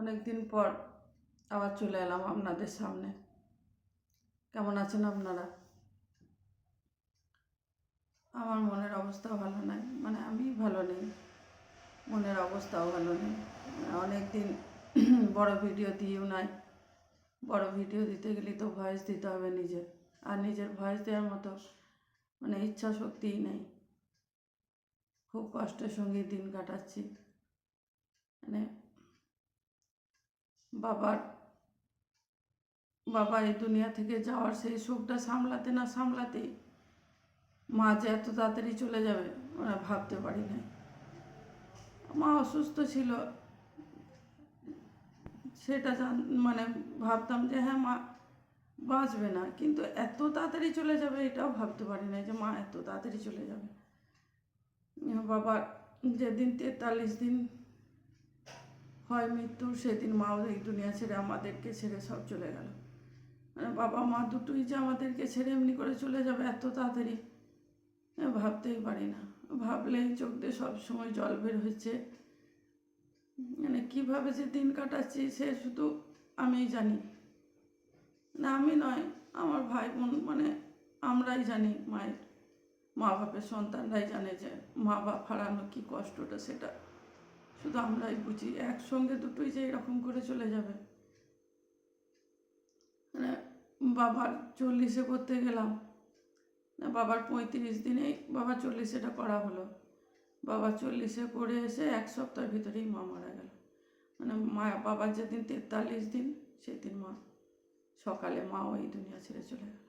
অনেক দিন পর আবার চলে এলাম আপনাদের সামনে। কেমন আছেন আপনারা? আমার মনের অবস্থা ভালো নাই মানে আমি ভালো নেই, মনের অবস্থাও ভালো নেই। অনেক দিন বড় ভিডিও দিয়েও নাই, বড় ভিডিও দিতে গেলে তো ভয়েস দিতে হবে নিজের, আর নিজের ভয়েস দেওয়ার মতো মানে ইচ্ছা শক্তিই নেই। খুব কষ্টের সঙ্গে দিন কাটাচ্ছি। মানে বাবার, বাবা এই দুনিয়া থেকে যাওয়ার সেই শোকটা সামলাতে না সামলাতেই মা যে এত তাড়াতাড়ি চলে যাবে মানে ভাবতে পারি নাই। মা অসুস্থ ছিল। সেটা জান মানে ভাবতাম যে হ্যাঁ মা বাঁচবে না, কিন্তু এত তাড়াতাড়ি চলে যাবে এটাও ভাবতে পারি না যে মা এত তাড়াতাড়ি চলে যাবে। বাবার যেদিন তেতাল্লিশ দিন হয় মৃত্যু, সেদিন মাও এই দুনিয়া ছেড়ে আমাদেরকে ছেড়ে সব চলে গেল। মানে বাবা মা দুটোই যে আমাদেরকে ছেড়ে এমনি করে চলে যাবে এত তাড়াতাড়ি ভাবতেই পারি না। ভাবলেই চোখ দিয়ে সব সময় জল বের হচ্ছে মানে কীভাবে যে দিন কাটাচ্ছি সে শুধু আমিই জানি। না, আমি নয়, আমার ভাই বোন মানে আমরাই জানি মায়ের। মা বাপের সন্তানরাই জানে যে মা বাপ হারানো কী কষ্টটা সেটা। শুধু আমরাই বুঝি, একসঙ্গে দুটোই যে এরকম করে চলে যাবে। মানে বাবার চল্লিশে করতে গেলাম, না বাবার পঁয়ত্রিশ দিনেই বাবার চল্লিশেটা করা হলো। বাবা চল্লিশে করে এসে এক সপ্তাহের ভিতরেই মা মারা গেল। মানে মা, বাবার যেদিন তেতাল্লিশ দিন, সেদিন মা, সকালে মা ওই দুনিয়া ছেড়ে চলে গেল।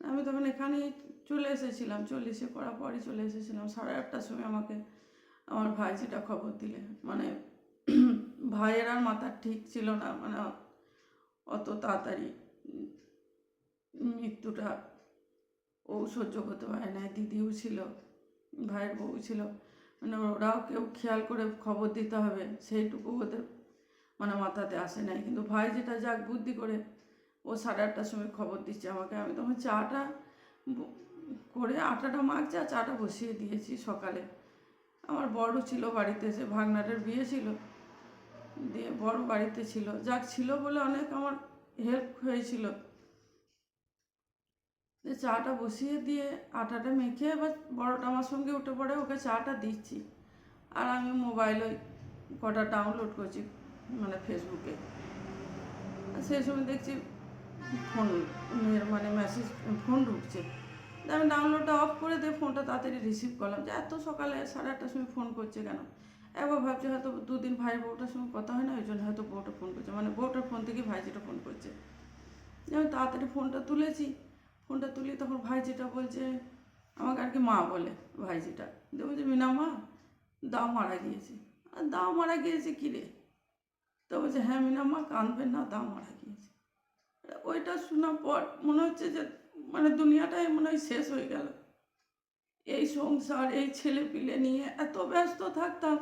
আমি তখন এখানেই চলে এসেছিলাম, চল্লিশে করার পরই চলে এসেছিলাম। সাড়ে আটটার সময় আমাকে আমার ভাই যেটা খবর দিলে। মানে ভাইয়ের আর মাথা ঠিক ছিল না মানে অত তাড়াতাড়ি মৃত্যুটা ও সহ্য করতে পারে না দিদিও ছিল, ভাইয়ের বউ ছিল। মানে ওরাও কেউ খেয়াল করে খবর দিতে হবে, সেইটুকু ওদের মানে মাথাতে আসে নাই। কিন্তু ভাই যেটা যাক বুদ্ধি করে ও সাড়ে আটটার সময় খবর দিচ্ছে আমাকে। আমি তখন চাটা করে আটাটা মাখছে আর চাটা বসিয়ে দিয়েছি সকালে। আমার বড় ছিল বাড়িতে, যে ভাগনাটের বিয়ে ছিল, দিয়ে বড় বাড়িতে ছিল। যাক, ছিল বলে অনেক আমার হেল্প হয়েছিল। যে চাটা বসিয়ে দিয়ে আটাটা মেখে এবার বড়টা আমার সঙ্গে উঠে পড়ে, ওকে চাটা দিচ্ছি। আর আমি মোবাইলে কটা ডাউনলোড করছি মানে ফেসবুকে সেই সময় দেখছি ফোন মানে মেসেজ ফোন ঢুকছে। আমি ডাউনলোডটা অফ করে দিয়ে ফোনটা তাড়াতাড়ি রিসিভ করলাম। যে এত সকালে সাড়ে আটটার সময় ফোন করছে কেন? একবার ভাবছি হয়তো দুদিন ভাইয়ের বউটার সঙ্গে কথা হয় না, ওই জন্য হয়তো বউটা ফোন করছে। মানে বউটার ফোন থেকে ভাইজিটা ফোন করছে। আমি তাড়াতাড়ি ফোনটা তুলেছি। ফোনটা তুলি তখন ভাইজিটা বলছে, আমাকে আর কি মা বলে ভাইজিটা দিয়ে বলছে, মিনা মা, দাও মারা গিয়েছে। আর দাও মারা গিয়েছে কী রে? তো বলছে হ্যাঁ মিনা মা, কাঁদবেন না, দাও মারা গিয়েছে। ওইটা শোনার পর মনে হচ্ছে যে মানে দুনিয়াটাই মনে হয় শেষ হয়ে গেল। এই সংসার, এই ছেলে পিলে নিয়ে এত ব্যস্ত থাকতাম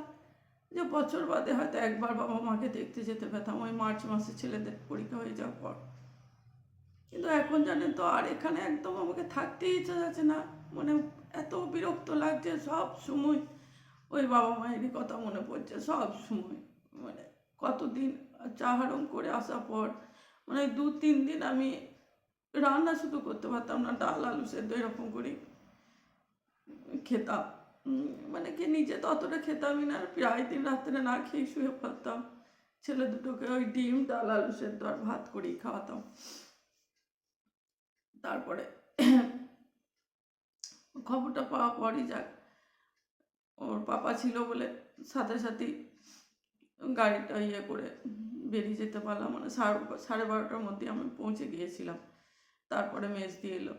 যে বছর বাদে হয়তো একবার বাবা মাকে দেখতে যেতে পেতাম। ওই মার্চ মাসে ছেলেদের পরীক্ষা হয়ে যাওয়ার পর। কিন্তু এখন জানেন তো, আর এখানে একদম আমাকে থাকতেই ইচ্ছা যাচ্ছে না। মানে এত বিরক্ত লাগছে, সব সময় ওই বাবা মায়েরই কথা মনে পড়ছে, সব সময়। মানে কতদিন চাহারম করে আসার পর মানে দু তিন দিন আমি রান্না শুধু করতে পারতাম না, ডাল, আলু সেদ্ধ এরকম করে। খেতাম। মানে কি নিজে তো অতটা খেতামই না, প্রায় দিন রাত্রে না খেয়ে শুয়ে পড়তাম। ছেলে দুটোকে ওই ডিম, ডাল, আলু সেদ্ধ আর ভাত করেই খাওয়াতাম। তারপরে খবরটা পাওয়া পরই যাক, ওর পাপা ছিল বলে সাথে সাথেই গাড়িটা ইয়ে করে বেরিয়ে যেতে পারলাম। মানে সাড়ে সাড়ে বারোটার মধ্যে আমি পৌঁছে গিয়েছিলাম। তারপরে মেজ দিয়ে এলো।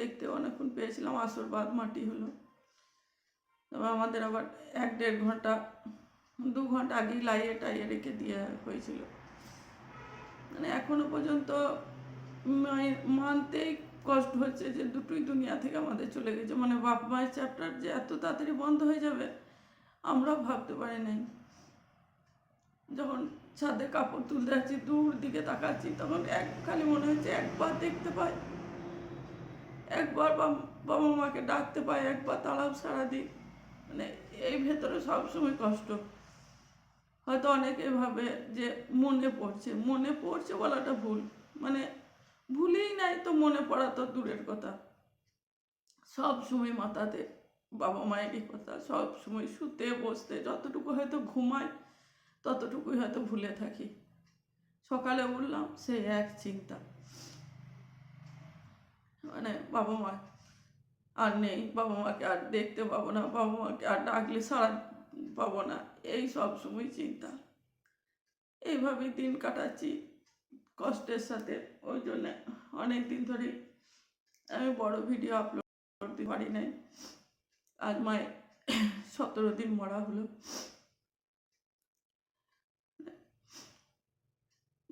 দেখতে অনেকক্ষণ পেয়েছিলাম, আসর বাদ মাটি হলো। তবে আমাদের আবার এক দেড় ঘণ্টা, দু ঘণ্টা আগেই লাইয়ে টাইয়ে রেখে দিয়ে হয়েছিল। মানে এখনও পর্যন্ত মায়ের মানতেই কষ্ট হচ্ছে যে দুটোই দুনিয়া থেকে আমাদের চলে গেছে। মানে বাপ মায়ের চ্যাপ্টার যে এত তাড়াতাড়ি বন্ধ হয়ে যাবে, আমরাও ভাবতে পারি নাই। যখন ছাদে কাপড় তুলতে যাচ্ছি, দূর দিকে তাকাচ্ছি, তখন এক খালি মনে হচ্ছে একবার দেখতে পাই। একবার বাবা মাকে ডাকতে পাই, একবার তালাও সারা দিই। মানে এই ভেতরে সবসময় কষ্ট। হয়তো অনেকে ভাবে যে মনে পড়ছে মনে পড়ছে বলাটা ভুল। মানে ভুলেই নাই তো মনে পড়া তো দূরের কথা। সব সময় মাথাতে বাবা মায়েরই কথা সব সময় শুতে, বসতে, যতটুকু হয়তো ঘুমাই ততটুকুই হয়তো ভুলে থাকি। সকালে উঠলাম, সেই এক চিন্তা। মানে বাবা মা আর নেই বাবা মাকে আর দেখতে পাবো না বাবা মাকে আর ডাকলে সারা পাবো না, এই সব সময় চিন্তা। এইভাবেই দিন কাটাচ্ছি কষ্টের সাথে, ওই জন্যে অনেক দিন ধরে আমি বড় ভিডিও আপলোড করতে পারি নাই। আজ মায়ের সতেরো দিন মরা হলো।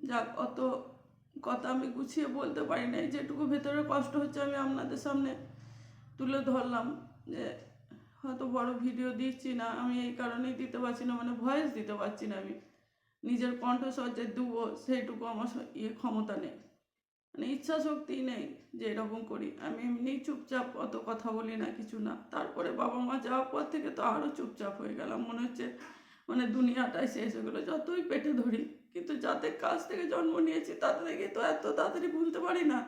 যাক, অত কথা আমি গুছিয়ে বলতে পারি নাই। যেটুকু ভেতরে কষ্ট হচ্ছে, আমি আপনাদের সামনে তুলে ধরলাম যে হয়তো বড় ভিডিও দিচ্ছি না। আমি এই কারণেই দিতে পারছি না মানে ভয়েস দিতে পারছি না আমি। নিজের কণ্ঠস্বর যে দেবো, সেইটুকু আমার ইয়ে ক্ষমতা নেই। মানে ইচ্ছা শক্তি নেই যে এরকম করি। আমি এমনি চুপচাপ, অত কথা বলি না, কিছু না। তারপরে বাবা মা যাওয়ার পর থেকে তো আরও চুপচাপ হয়ে গেলাম। মনে হচ্ছে মানে দুনিয়াটাই শেষ হয়ে গেলো। যতই পেটে ধরি কিন্তু যাদের কাছ থেকে জন্ম নিয়েছি তাদেরকে তো এত তাড়াতাড়ি ভুলতে পারি না।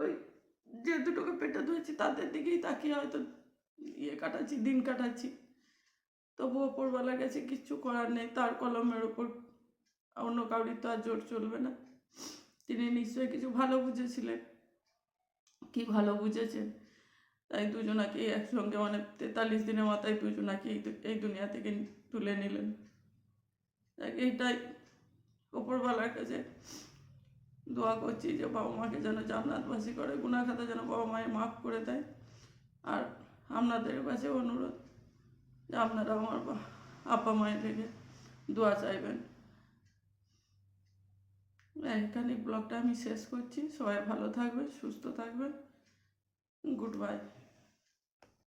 ওই যে দুটোকে পেটে ধরেছি, তাদের দিকেই তাকিয়ে হয়তো ইয়ে কাটাচ্ছি, দিন কাটাচ্ছি। তবু ওপরবেলা গেছে কিচ্ছু করার নেই, তার কলমের ওপর অন্য কাউরি তো আর জোর চলবে না। তিনি নিশ্চয়ই কিছু ভালো বুঝেছিলেন। কি ভালো বুঝেছেন? তাই দুজনাকে একসঙ্গে মানে তেতাল্লিশ দিনের মাথায় দুজনাকে এই দুনিয়া থেকে তুলে নিলেন। এইটাই ওপরবেলার কাছে দোয়া করছি যে বাবা মাকে যেন জান্নাতবাসী করে গুণাখাতা যেন বাবা মায়ের মাফ করে দেয়। আর আপনাদের কাছে অনুরোধ যে আপনারা আমার আপা মায়ের থেকে দোয়া চাইবেন। এখানে ব্লগটা আমি শেষ করছি। সবাই ভালো থাকবেন, সুস্থ থাকবেন। Good bye.